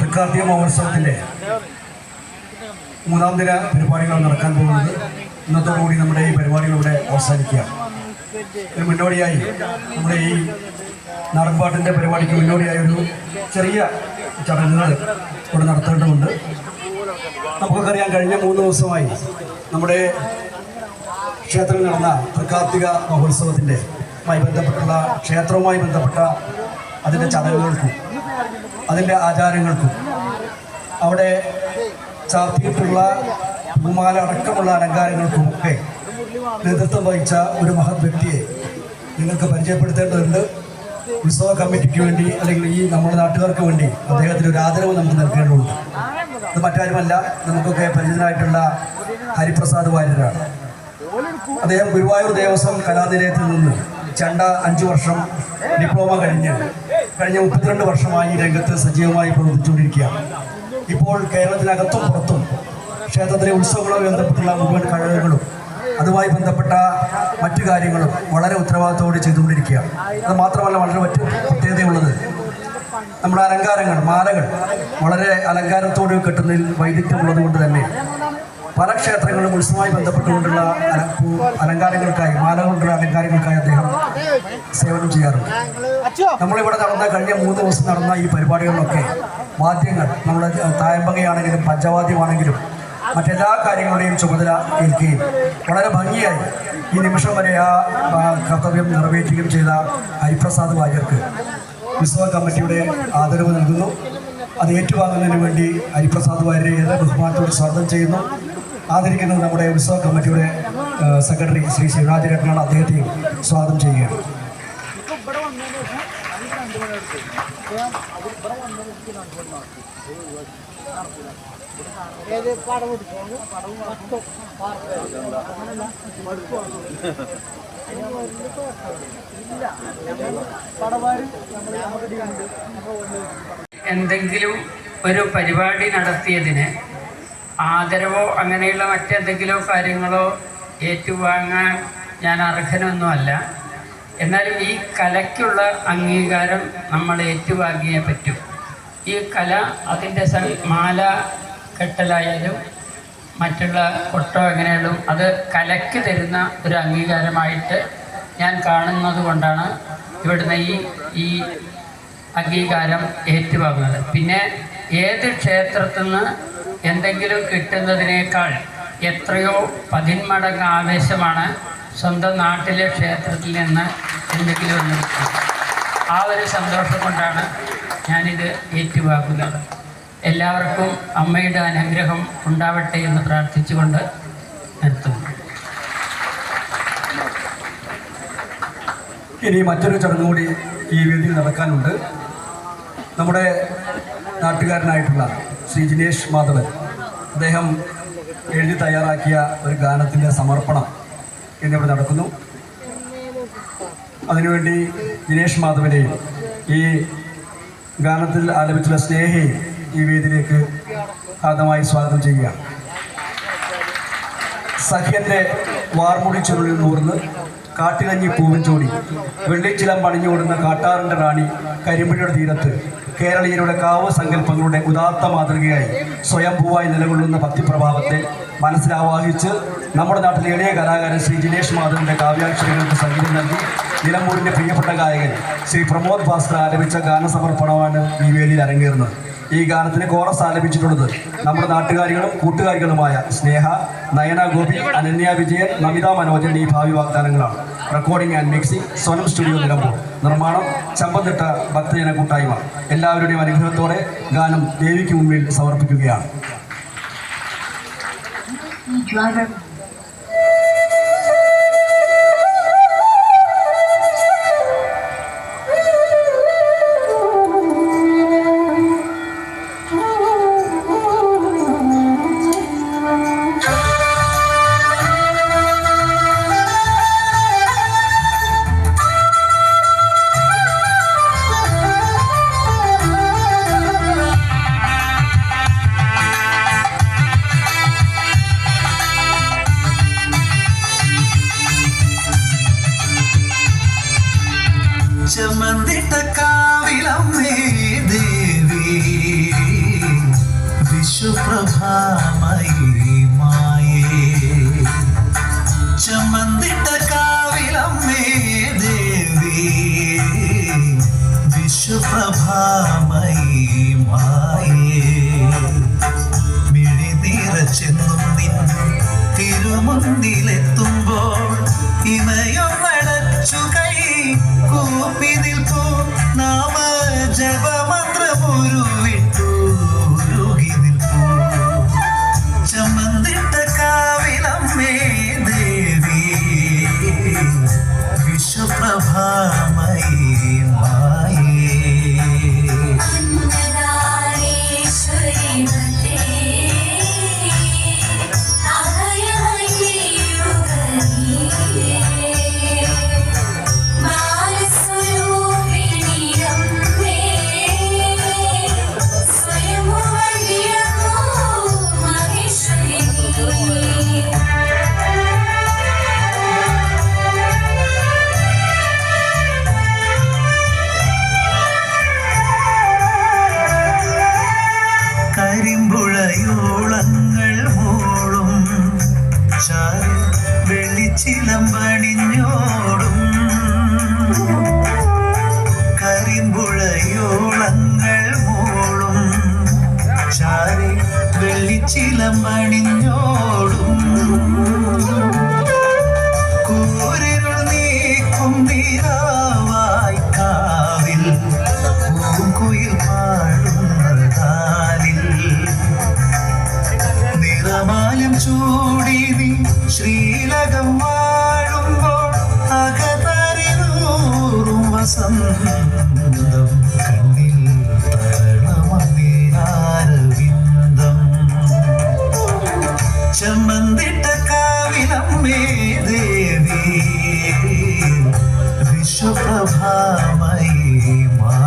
തൃക്കാർത്തിക മഹോത്സവത്തിന്റെ മൂന്നാം ദിന പരിപാടികൾ നടക്കാൻ പോകുന്നത്. ഇന്നത്തോടുകൂടി നമ്മുടെ ഈ പരിപാടികൾ ഇവിടെ അവസാനിക്കുക. ഇതിന് മുന്നോടിയായി നമ്മുടെ ഈ നാടൻപാട്ടിന്റെ പരിപാടിക്ക് മുന്നോടിയായ ഒരു ചെറിയ ചടങ്ങുകൾ ഇവിടെ നടത്തേണ്ടതുണ്ട്. നമുക്കറിയാം കഴിഞ്ഞ മൂന്ന് ദിവസമായി നമ്മുടെ ക്ഷേത്രത്തിൽ നടന്ന തൃക്കാർത്തിക മഹോത്സവത്തിന്റെ ബന്ധപ്പെട്ടുള്ള ക്ഷേത്രവുമായി ബന്ധപ്പെട്ട അതിന്റെ ചടങ്ങുകൾക്കും അതിന്റെ ആചാരങ്ങൾക്കും. അവിടെ ചാർത്തിയിട്ടുള്ള പൂമാല അടക്കമുള്ള അലങ്കാരങ്ങൾക്കും ഒക്കെ നേതൃത്വം വഹിച്ച ഒരു മഹത് വ്യക്തിയെ നിങ്ങൾക്ക് പരിചയപ്പെടുത്തേണ്ടതുണ്ട്. ഉത്സവ കമ്മിറ്റിക്ക് വേണ്ടി അല്ലെങ്കിൽ ഈ നമ്മുടെ നാട്ടുകാർക്ക് വേണ്ടി അദ്ദേഹത്തിന് ഒരു ആദരവ് നമുക്ക് നൽകേണ്ടതുണ്ട്. അത് മറ്റാരുമല്ല നമുക്കൊക്കെ പരിചിതനായിട്ടുള്ള ഹരിപ്രസാദ് വാര്യരാണ്. അദ്ദേഹം ഗുരുവായൂർ ദേവസ്വം കലാനിലയത്തിൽ നിന്ന് ചണ്ട അഞ്ചു വർഷം ഡിപ്ലോമ കഴിഞ്ഞ് കഴിഞ്ഞ മുപ്പത്തിരണ്ട് വർഷമായി രംഗത്ത് സജീവമായി പ്രവർത്തിച്ചുകൊണ്ടിരിക്കുകയാണ്. ഇപ്പോൾ കേരളത്തിനകത്തും പുറത്തും ക്ഷേത്രത്തിലെ ഉത്സവങ്ങളുമായി ബന്ധപ്പെട്ടുള്ള മുഴുവൻ കഴിവുകളും അതുമായി ബന്ധപ്പെട്ട മറ്റു കാര്യങ്ങളും വളരെ ഉത്തരവാദിത്തോടെ ചെയ്തുകൊണ്ടിരിക്കുകയാണ്. അത് മാത്രമല്ല വളരെ മറ്റു പ്രത്യേകതയുള്ളത്. നമ്മുടെ അലങ്കാരങ്ങൾ മാലകൾ വളരെ അലങ്കാരത്തോട് കെട്ടുന്നതിൽ വൈദഗ്ധ്യമുള്ളത് കൊണ്ട് തന്നെ പല ക്ഷേത്രങ്ങളിലും ഉത്സവമായി ബന്ധപ്പെട്ടുകൊണ്ടുള്ള അലങ്കാരങ്ങൾക്കായി മാല കൊണ്ടുള്ള അലങ്കാരങ്ങൾക്കായി അദ്ദേഹം സേവനം ചെയ്യാറുണ്ട്. നമ്മളിവിടെ നടന്ന കഴിഞ്ഞ മൂന്ന് ദിവസം നടന്ന ഈ പരിപാടികളിലൊക്കെ വാദ്യങ്ങൾ നമ്മുടെ തായമ്പകയാണെങ്കിലും പഞ്ചവാദ്യമാണെങ്കിലും മറ്റെല്ലാ കാര്യങ്ങളുടെയും ചുമതല ഏൽക്കുകയും വളരെ ഭംഗിയായി ഈ നിമിഷം വരെ ആ കർത്തവ്യം നിറവേറ്റുകയും ചെയ്ത ഹരിപ്രസാദ് വാര്യർക്ക് ഉത്സവ കമ്മിറ്റിയുടെ ആദരവ് നൽകുന്നു. അത് ഏറ്റുവാങ്ങുന്നതിന് വേണ്ടി ഹരിപ്രസാദ് വാര്യരെ ബഹുമാനത്തോട് സ്വാഗതം ചെയ്യുന്നു. ആദരിക്കുന്നത് നമ്മുടെ ഉത്സവ കമ്മിറ്റിയുടെ സെക്രട്ടറി ശ്രീ ശിവരാജരത്നാണ് അദ്ദേഹത്തെയും സ്വാഗതം ചെയ്യുകയാണ് എന്തെങ്കിലും ഒരു പരിപാടി നടത്തിയതിന് ആദരവോ അങ്ങനെയുള്ള മറ്റെന്തെങ്കിലോ കാര്യങ്ങളോ ഏറ്റുവാങ്ങാൻ ഞാൻ അർഹനൊന്നുമല്ല. എന്നാലും ഈ കലയ്ക്കുള്ള അംഗീകാരം നമ്മൾ ഏറ്റുവാങ്ങിയേ പറ്റൂ. ഈ കല അതിന്റെ മാല കെട്ടലായാലും മറ്റുള്ള കൊട്ടോ എങ്ങനെയാലും അത് കലയ്ക്ക് തരുന്ന ഒരു അംഗീകാരമായിട്ട് ഞാൻ കാണുന്നത് കൊണ്ടാണ് ഇവിടുന്ന് ഈ ഈ അംഗീകാരം ഏറ്റുവാങ്ങുന്നത്. പിന്നെ ഏത് ക്ഷേത്രത്തിൽ നിന്ന് എന്തെങ്കിലും കിട്ടുന്നതിനേക്കാൾ എത്രയോ പതിന്മടങ്ങ് ആവേശമാണ് സ്വന്തം നാട്ടിലെ ക്ഷേത്രത്തിൽ നിന്ന് എന്തെങ്കിലും ഒന്ന് ആ ഒരു സന്തോഷം കൊണ്ടാണ് ഞാനിത് ഏറ്റുവാക്കുന്നത് എല്ലാവർക്കും അമ്മയുടെ അനുഗ്രഹം ഉണ്ടാവട്ടെ എന്ന് പ്രാർത്ഥിച്ചുകൊണ്ട് നിർത്തുന്നു. ഇനി മറ്റൊരു ചടങ്ങ് കൂടി ഈ വേദിയിൽ നടക്കാനുണ്ട്. നമ്മുടെ നാട്ടുകാരനായിട്ടുള്ള ശ്രീ ജിനേഷ് മാധവൻ. അദ്ദേഹം എഴുതി തയ്യാറാക്കിയ ഒരു ഗാനത്തിന്റെ സമർപ്പണം എന്നിവിടെ നടക്കുന്നു. അതിനുവേണ്ടി ജിനേഷ് മാധവനെയും ഈ ഗാനത്തിൽ ആലപിച്ചുള്ള സ്നേഹയും ഈ വേദിയിലേക്ക് ആദ്യമായി സ്വാഗതം ചെയ്യുകയാണ് സഖ്യന്റെ വാർമുടി ചുരുളിൽ നൂർന്ന് കാട്ടിലഞ്ഞി പൂവൻ ചോടി. വെള്ളിച്ചിലം പണിഞ്ഞോടുന്ന കാട്ടാറിന്റെ റാണി കരിമ്പുഴയുടെ തീരത്ത് കേരളീയരുടെ കാവ് സങ്കല്പങ്ങളുടെ ഉദാത്ത മാതൃകയായി സ്വയംഭൂവായി നിലകൊള്ളുന്ന ഭക്തിപ്രഭാവത്തെ മനസ്സിലാവാഹിച്ച് നമ്മുടെ നാട്ടിലെ എളിയ കലാകാരൻ ശ്രീ ജിനേഷ് മാധവന്റെ കാവ്യാക്ഷരങ്ങൾക്ക് സംഗീതം നൽകി നിലമ്പൂരിന്റെ പ്രിയപ്പെട്ട ഗായകൻ ശ്രീ പ്രമോദ് ഭാസ്കർ ആരംഭിച്ച ഗാനസമർപ്പണമാണ് ഈ വേദിയിൽ അരങ്ങേറുന്നത്. ഈ ഗാനത്തിന് കോറസ് ആലപിച്ചിട്ടുള്ളത് നമ്മുടെ നാട്ടുകാരികളും കൂട്ടുകാരികളുമായ സ്നേഹ നയന ഗോപി അനന്യ വിജയൻ നമിത മനോജൻ ഈ ഭാവി വാഗ്ദാനങ്ങളാണ്. Recording and mixing Swanam studio Nilambur. നിർമ്മാണം ചമ്പന്തിട്ട ഭക്തജന കൂട്ടായ്മ എല്ലാവരുടെയും അനുഗ്രഹത്തോടെ ഗാനം ദേവിക്ക് മുമ്പിൽ സമർപ്പിക്കുകയാണ് ും. ചിലമണിഞ്ഞോടും കൂരിരുൾ നീക്കും നീരാവായി കാവിൽ പൂങ്കുയിൽ പാടുന്ന കാലിൽ. നിറമാലം ചൂടി നീ ശ്രീലകം വാഴുമ്പോൾ അകതറി നൂറും വസന്തം আমায় মা।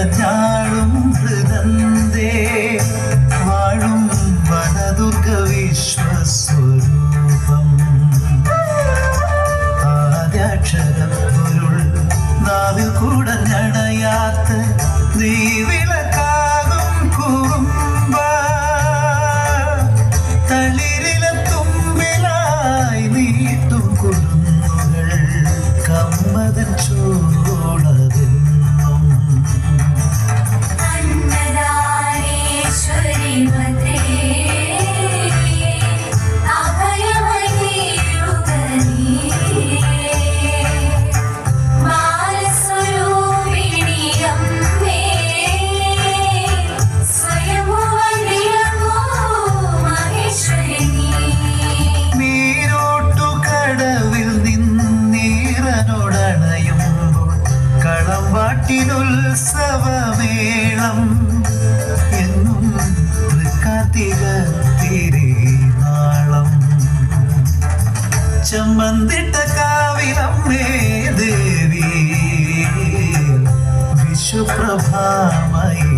the dark. വേണം എന്നും കാർത്തിക തിരുനാളം ചമ്മന്തിട്ട കാവിലമ്മേ ദേവി വിശുപ്രഭാമയീ